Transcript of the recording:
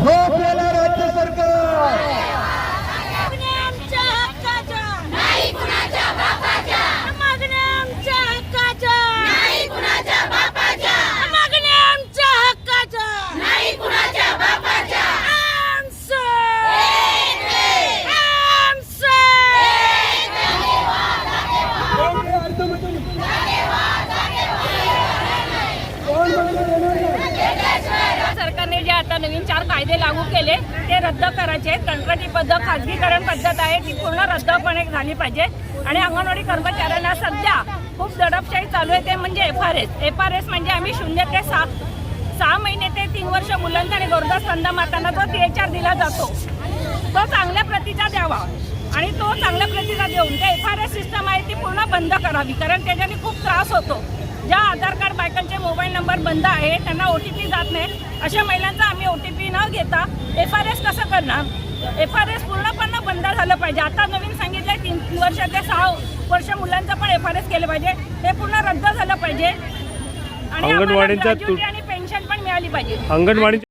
hope आता नवीन चार कायदे लागू केले ते रद्द करायचे. आहेत कंत्राटी पद्धत खाजगीकरण पद्धत आहे ती पूर्ण रद्दपणे झाली पाहिजे. आणि अंगणवाडी कर्मचाऱ्यांना सध्या खूप दडपशाही चालू आहे ते म्हणजे F R S F R S म्हणजे आम्ही शून्य ते सात सहा महिने ते तीन वर्ष मुलांचा आणि गरोदर स्तंदा मातांना तो टी एच आर दिला जातो तो चांगल्या प्रतीचा द्यावा. आणि तो चांगल्या प्रतीचा देऊन ते एफ आर एस सिस्टम आहे ती पूर्ण बंद करावी कारण त्याच्याने खूप त्रास होतो. ज्या आधार कार्ड बायकांचे मोबाईल नंबर बंद आहे त्यांना ओ टी पी जात नाही. अशा महिलांचा आम्ही ओ टी पी न घेता एफ आर एस कसं करणार? एफ आर एस पूर्णपणे बंद झालं पाहिजे. आता नवीन सांगितलं तीन वर्ष ते सहा वर्ष मुलांचं पण एफ आर एस केलं पाहिजे. ते पूर्ण रद्द झालं पाहिजे. आणि आम्हाला अंगणवाडीच्या gratuity आणि पेन्शन पण मिळाली पाहिजे. अंगणवाडी